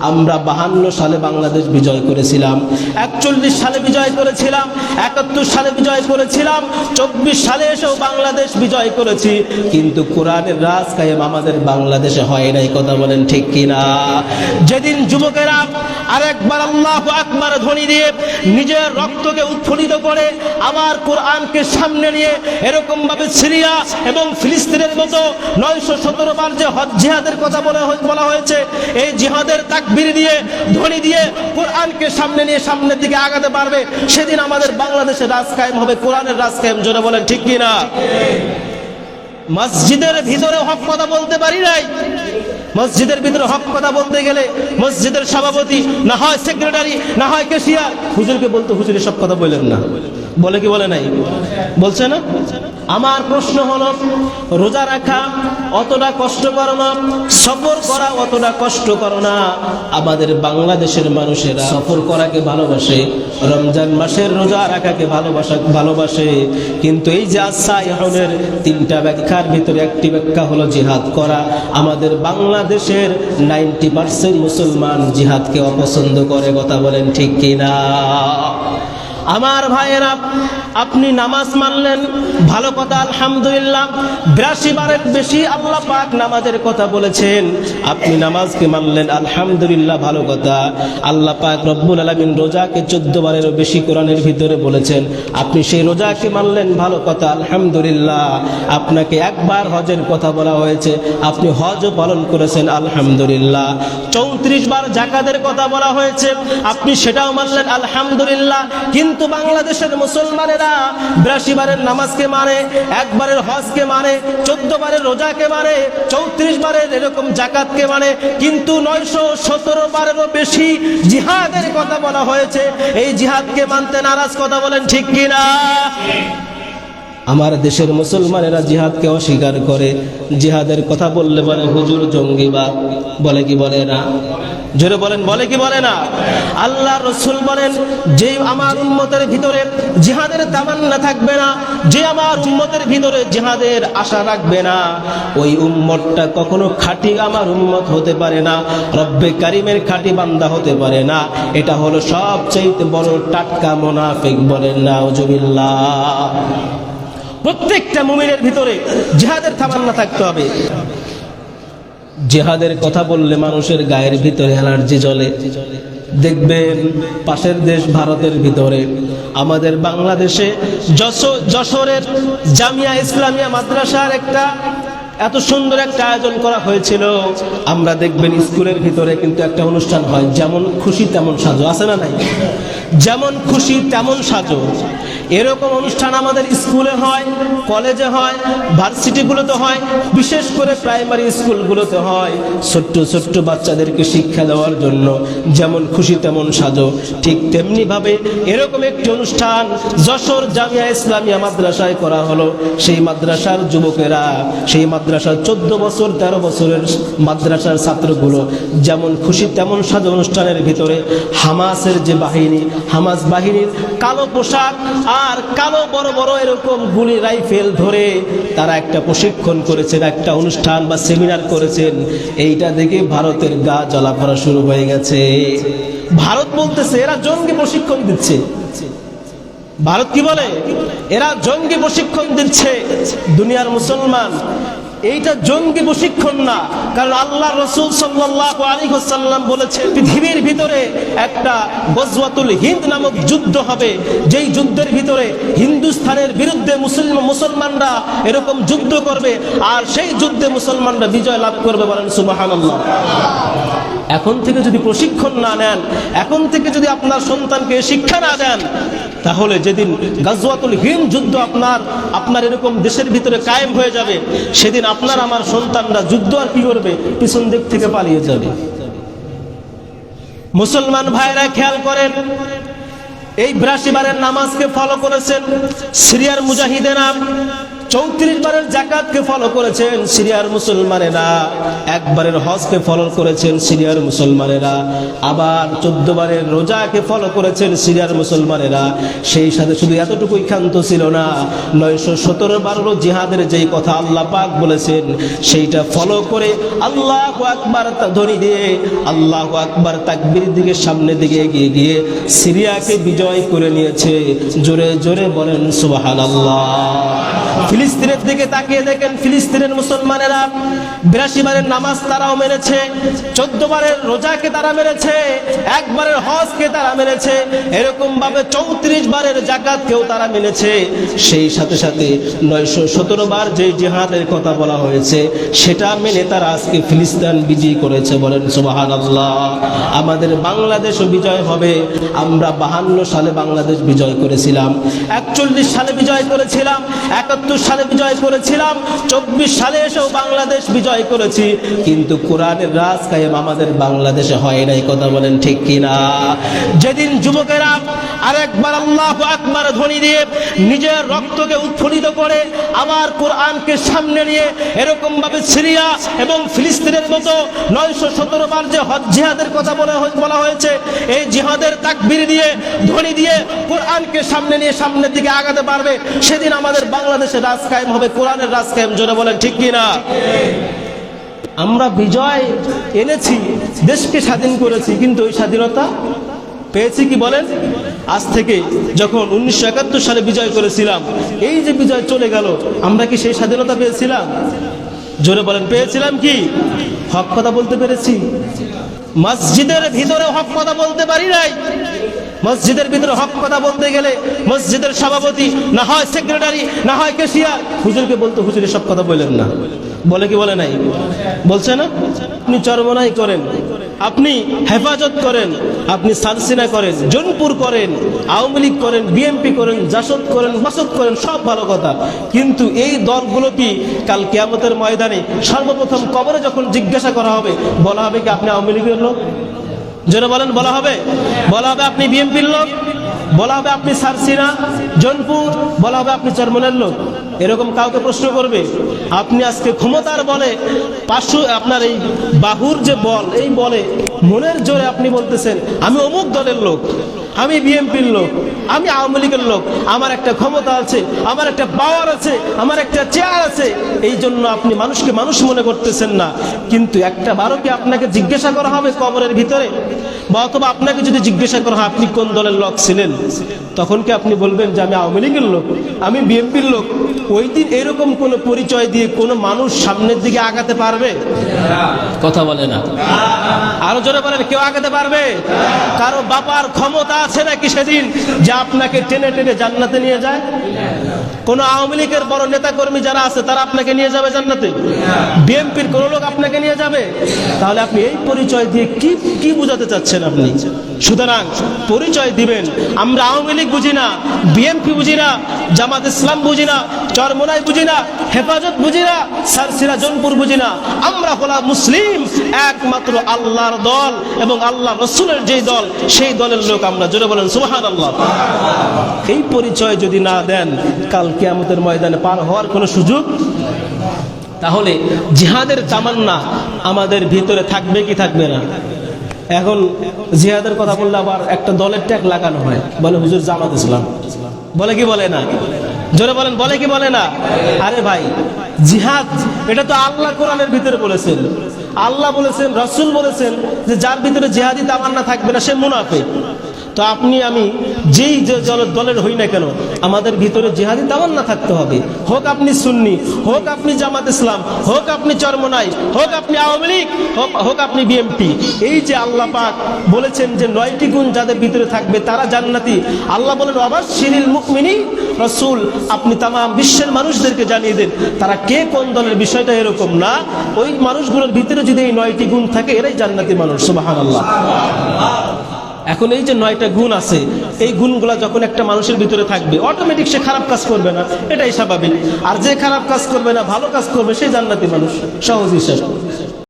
আমরা বাহান্ন সালে বাংলাদেশ বিজয় করেছিলাম, একচল্লিশ সালে বিজয় করেছিলাম, একাত্তর সালে বিজয় করেছিলাম, চব্বিশ সালে এসেও বাংলাদেশ বিজয় করেছি, কিন্তু কোরআনের রাজ কায়েম আমাদের বাংলাদেশে হয় নাই, কথা বলেন ঠিক কিনা? যেদিন যুবকেরা আরেকবার আল্লাহ আকবার ধ্বনি দিয়ে নিজের রক্তকে উৎফুল্লিত করে আবার কোরআনকে সামনে নিয়ে এরকম ভাবে সিরিয়া এবং ফিলিস্তিনের মতো নয়শো সতেরো বার যে হজ জিহাদের কথা বলা হয়ে- বলা হয়েছে, এই জিহাদের তাকবির দিয়ে ধ্বনি দিয়ে কোরআনকে সামনে নিয়ে সামনের দিকে আগাতে পারবে, সেদিন আমাদের বাংলাদেশের রাজ কায়েম হবে। কোরআনের রাজ কায়েম, জোরে বলেন, ঠিক কিনা মসজিদের ভিতরে হক কথা বলতে পারি নাই। মসজিদের ভিতরে হক কথা বলতে গেলে মসজিদের সভাপতি, না হয় সেক্রেটারি, না হয় কেশিয়ার, হুজুরকে বলতো হুজুর সব কথা বললেন না। বলে কি বলে নাই? বলছে না? আমার প্রশ্ন হলো, রোজা রাখা অতটা কষ্ট করো না, সফর করা অতটা কষ্ট করো না? আমাদের বাংলাদেশের মানুষেরা সফর করাকে ভালোবাসে, রমজান মাসের রোজা রাখাকে ভালোবাসা, ভালোবাসে। কিন্তু এই যে আশা ইহনের তিনটা ব্যাখ্যার ভিতরে একটি ব্যাখ্যা হলো জিহাদ করা। আমাদের বাংলাদেশের নাইনটি পার্সেন্ট মুসলমান জিহাদকে অপছন্দ করে, কথা বলেন ঠিক কিনা? আমার ভাইয়েরা, আপনি নামাজ মানলেন, ভালো কথা, আলহামদুলিল্লাহ। বিরাশি বারের বেশি আল্লাহ পাক নামাজের কথা বলেছেন। আপনি নামাজকে মানলেন, আলহামদুলিল্লাহ, ভালো কথা। আল্লাহ পাক রব্বুল আলমিন রোজাকে চোদ্দ বারেরও বেশি কোরআনের ভিতরে বলেছেন, আপনি সেই রোজাকে মানলেন, ভালো কথা, আলহামদুলিল্লাহ। আপনাকে একবার হজের কথা বলা হয়েছে, আপনি হজও পালন করেছেন, আলহামদুলিল্লাহ। চৌত্রিশ বার জাকাতের কথা বলা হয়েছে, আপনি সেটাও মানলেন, আলহামদুলিল্লাহ। কিন্তু বাংলাদেশের মুসলমানেরা বিরাশি বারের নামাজকে মানে একবারের হজকে মানে চোদ্দ বারের রোজাকে মানে চৌত্রিশ বারের এরকম জাকাতকে মানে কিন্তু নয়শো সতেরো বারেরও বেশি জিহাদের কথা বলা হয়েছে। এই জিহাদকে মানতে নারাজ কথা বলেন ঠিক কিনা? আমার দেশের মুসলমানেরা জিহাদকে অস্বীকার করে। জিহাদের কথা বললে বলে, হুজুর জঙ্গিবাদ বলে কি বলে না? জোরে বলেন, বলে কি বলে না? আল্লাহ রসুল বলেন, যে আমার উন্মতের ভিতরে জিহাদের তামান্না থাকবে না, যে আমার উন্মতের ভিতরে জিহাদের আশা রাখবে না, ওই উম্মতটা কখনো খাঁটি আমার উম্মত হতে পারে না, রব্বে কারিমের খাঁটি বান্দা হতে পারে না। এটা হলো সবচেয়ে বড় টাটকা মোনাফিক বলেন না ওজুবিল্লাহ প্রত্যেকটা মুমিনের ভিতরে জেহাদের থামান্না থাকতে হবে। জেহাদের কথা বললে মানুষের গায়ের ভিতরে অ্যালার্জি জলে দেখবেন পাশের দেশ ভারতের ভিতরে। আমাদের বাংলাদেশে যশো- যশোরের জামিয়া ইসলামিয়া মাদ্রাসার একটা এত সুন্দর একটা আয়োজন করা হয়েছিল। আমরা দেখবেন স্কুলের ভিতরে কিন্তু একটা অনুষ্ঠান হয়, যেমন খুশি তেমন সাজো, আছে না নাই? যেমন খুশি তেমন সাজো। এরকম অনুষ্ঠান আমাদের স্কুলে হয়, কলেজে হয়, ভার্সিটিগুলোতে হয়, বিশেষ করে প্রাইমারি স্কুলগুলোতে হয়। ছোট্ট ছোট্ট বাচ্চাদেরকে শিক্ষা দেওয়ার জন্য যেমন খুশি তেমন সাজো, ঠিক তেমনিভাবে এরকম একটি অনুষ্ঠান যশোর জামিয়া ইসলামিয়া মাদ্রাসায় করা হলো। সেই মাদ্রাসার যুবকেরা, সেই মাদ্রাসার চোদ্দ বছর, তেরো বছরের মাদ্রাসার ছাত্রগুলো যেমন খুশি, তেমন সাজ অনুষ্ঠানের ভিতরে হামাসের যে বাহিনী, হামাস বাহিনীর কালো পোশাক আর কালো বড় বড় এরকম গুলি রাইফেল ধরে তারা একটা প্রশিক্ষণ করেছেন, একটা অনুষ্ঠান বা সেমিনার করেছেন। এইটা দেখে ভারতের গা জ্বলা করা শুরু হয়ে গেছে। ভারত বলতেছে, এরা জঙ্গি প্রশিক্ষণ দিচ্ছে। ভারত কি বলে? এরা জঙ্গি প্রশিক্ষণ দিচ্ছে। দুনিয়ার মুসলমান এইটা জঙ্গি প্রশিক্ষণ না। কারণ আল্লাহ রসুল সাল্লাহ আলী সাল্লাম বলেছে পৃথিবীর ভিতরে একটা গজওয়াতুল হিন্দ নামক যুদ্ধ হবে। যেই যুদ্ধের ভিতরে হিন্দুস্থানের বিরুদ্ধে মুসলিম মুসলমানরা এরকম যুদ্ধ করবে, আর সেই যুদ্ধে মুসলমানরা বিজয় লাভ করবে বলেন সুবাহান এখন থেকে যদি প্রশিক্ষণ না নেন, এখন থেকে যদি আপনার সন্তানকে শিক্ষা না দেন, তাহলে যেদিন গাজওয়াতুল হিম যুদ্ধ আপনার আপনার এরকম দেশের ভিতরে কায়েম হয়ে যাবে, সেদিন আপনার আমার সন্তানরা যুদ্ধ আর কি করবে? পিছন দিক থেকে পালিয়ে যাবে। মুসলমান ভাইরা খেয়াল করেন, এই বিরাশি বারের নামাজকে ফলো করেছেন, সিরিয়ার মুজাহিদেরা। চৌত্রিশ বারের জাকাতকে ফলো করেছেন সিরিয়ার মুসলমানেরা। একবারের হজকে ফলো করেছেন সিরিয়ার মুসলমানেরা। আবার চোদ্দ বারের রোজাকে ফলো করেছেন সিরিয়ার মুসলমানেরা। সেই সাথে শুধু এতটুকুই ক্ষান্ত ছিল না, নয়শো সতেরো বারো জিহাদের যেই কথা আল্লাহ পাক বলেছেন, সেইটা ফলো করে আল্লাহ আকবার ধ্বনি দিয়ে, আল্লাহ আকবার তাকবির দিকে সামনের দিকে এগিয়ে গিয়ে সিরিয়াকে বিজয় করে নিয়েছে। জোরে জোরে বলেন সুবাহান আল্লাহ ফিলিস্তিনের দিকে তাকিয়ে দেখেন ফিলিস্তিনের মুসলমানেরা বিরাশি বারের নামাজ তারাও মেনেছে চোদ্দ বারের রোজাকে তারা মেরেছে একবারের হজকে তারা মেনেছে এরকম ভাবে চৌত্রিশ বারের জাকাতকেও তারা মেনেছে। সেই সাথে সাথে নয়শো সতেরো বার যে জিহাদের কথা বলা হয়েছে, সেটা মেনে তারা আজকে ফিলিস্তিন বিজয়ী করেছে বলেন সুবাহান আল্লাহ আমাদের বাংলাদেশও বিজয় হবে, আমরা বাহান্ন সালে বাংলাদেশ বিজয় করেছিলাম, একচল্লিশ সালে বিজয় করেছিলাম, একাত্তর সালে বিজয় করেছিলাম, চব্বিশ সালে এসেও বাংলাদেশ বিজয় করেছি। কিন্তু কোরআনের রাজ কায়েম আমাদের বাংলাদেশে হয় নাই, কথা বলেন ঠিক কিনা? যেদিন যুবকেরা আরেকবার আল্লাহ আকবার ধ্বনি দিয়ে নিজের রক্তকে উৎফুল্লিত করে আবার কোরআনকে সামনে নিয়ে এরকম ভাবে সিরিয়া এবং ফিলিস্তিনের মতো নয়শো সতেরো বার যে হজ জিহাদের কথা বলা বলা হয়েছে, এই জিহাদের তাকবির দিয়ে, ধ্বনি দিয়ে কোরআনকে সামনে নিয়ে সামনের দিকে আগাতে পারবে, সেদিন আমাদের বাংলাদেশের রাজ কায়েম হবে, কোরআনের রাজ কায়েম, জোরে বলেন, ঠিক কিনা? আমরা বিজয় এনেছি, দেশকে স্বাধীন করেছি, কিন্তু ওই স্বাধীনতা পেয়েছি কি বলেন? আজ থেকে যখন উনিশশো একাত্তর সালে বিজয় করেছিলাম, এই যে বিজয় চলে গেল, আমরা কি সেই স্বাধীনতা পেয়েছিলাম? জোরে বলেন, পেয়েছিলাম কি? হক কথা বলতে পেরেছি। মসজিদের ভিতরে হক কথা বলতে পারি নাই। মসজিদের ভিতরে হক কথা বলতে গেলে মসজিদের সভাপতি, না হয় সেক্রেটারি না হয় কেশিয়ার হুজুরকে বলতে হুজুরের সব কথা বলেন না। বলে কি বলে নাই? বলছে না? আপনি চরমনাই করেন। আপনি হেফাজত করেন, আপনি সালসিনা করেন, জনপুর করেন, আওয়ামী লীগ করেন বিএনপি করেন, জাসদ করেন বাসদ করেন, সব ভালো কথা। কিন্তু এই দলগুলো কি কাল কেয়ামতের ময়দানে সর্বপ্রথম কবরে যখন জিজ্ঞাসা করা হবে, বলা হবে কি আপনি আওয়ামী লীগের লোক? যেটা বলেন, বলা হবে? বলা হবে আপনি বিএনপির লোক? বলা হবে আপনি সারসিনা জনপুর, বলা হবে আপনি চরমনের লোক। এরকম কাউকে প্রশ্ন করবে। আপনি আজকে ক্ষমতার বলে, পাশু, আপনার এই বাহুর যে বল, এই বলে মনের জোরে আপনি বলতেছেন, আমি অমুক দলের লোক। আমি বিএনপির লোক আমি আওয়ামী লীগের লোক আমার একটা ক্ষমতা আছে আমার একটা পাওয়ার আছে আমার একটা চেয়ার আছে। এই জন্য আপনি মানুষকে মানুষ মনে করতেছেন না। কিন্তু একটা বারো কি আপনাকে জিজ্ঞাসা করা হবে কবরের ভিতরে বা অথবা আপনাকে যদি জিজ্ঞাসা করা হয় আপনি কোন দলের লোক ছিলেন? তখন কি আপনি বলবেন যে আমি আওয়ামী লীগের লোক আমি বিএনপির লোক ওই দিন এরকম কোনো পরিচয় দিয়ে কোনো মানুষ সামনের দিকে আগাতে পারবে? কথা বলে না। আরও জোরে বলেন কেউ আগাতে পারবে? কারও বাবার ক্ষমতা আছে নাকি সেদিন যে আপনাকে টেনে টেনে জান্নাতে নিয়ে যায়? কোন আওয়ামী লীগের বড় নেতা কর্মী যারা আছে, তারা আপনাকে নিয়ে যাবে জান্নাতে? বিএনপির কোন লোক আপনাকে নিয়ে যাবে? তাহলে আপনি এই পরিচয় দিয়ে কি কি বুঝাতে চাচ্ছেন আপনি? সুতরাং পরিচয় দিবেন। আমরা আওয়ামী লীগ বুঝি না, বিএনপি বুঝি না, জামাত ইসলাম বুঝি না, চরমোনাই বুঝি না, হেফাজত বুঝি না, সারসিরা জনপুর বুঝি না। আমরা হলাম মুসলিম, একমাত্র আল্লাহর দল এবং আল্লাহ রসুলের যেই দল, সেই দলের লোক আমরা জোরে বলেন সুবাহান আল্লাহ এই পরিচয় যদি না দেন, কাল কিয়ামতের ময়দানে পার হওয়ার কোনো সুযোগ? তাহলে জিহাদের তামান্না আমাদের ভিতরে থাকবে কি থাকবে না? এখন জিহাদের কথা বললে আবার একটা দলের ট্যাগ লাগানো হয়। বলে, হুজুর, জামাত ইসলাম। বলে কি বলে না? জোরে বলেন, বলে কি বলে না? আরে ভাই, জিহাদ, এটা তো আল্লাহ কোরআনের ভিতরে বলেছেন। আল্লাহ বলেছেন, রসুল বলেছেন যে, যার ভিতরে জিহাদি তামান্না থাকবে না, সে মুনাফিক। তো আপনি, আমি যেই যে দল- দলের হই না কেন, আমাদের ভিতরে জেহাদি তেমন না থাকতে হবে। হোক আপনি সুন্নি, হোক আপনি জামাত ইসলাম, হোক আপনি চরমনাই, হোক আপনি আওয়ামী লীগ, হোক- আপনি বিএমপি এই যে আল্লাহ পাক বলেছেন যে নয়টি গুণ যাদের ভিতরে থাকবে তারা জান্নাতি। আল্লাহ বলেন অবাশিরিল মুকমিনী রসুল। আপনি তামাম বিশ্বের মানুষদেরকে জানিয়ে দেন, তারা কে কোন দলের বিষয়টা এরকম না? ওই মানুষগুলোর ভিতরে যদি এই নয়টি গুণ থাকে, এরাই জান্নাতি মানুষ। সুবাহান আল্লাহ এখন এই যে নয়টা গুণ আছে, এই গুণগুলা যখন একটা মানুষের ভিতরে থাকবে অটোমেটিক সে খারাপ কাজ করবে না, এটাই স্বাভাবিক। আর যে খারাপ কাজ করবে না, ভালো কাজ করবে সেই জান্নাতি মানুষ, সহজ হিসাব।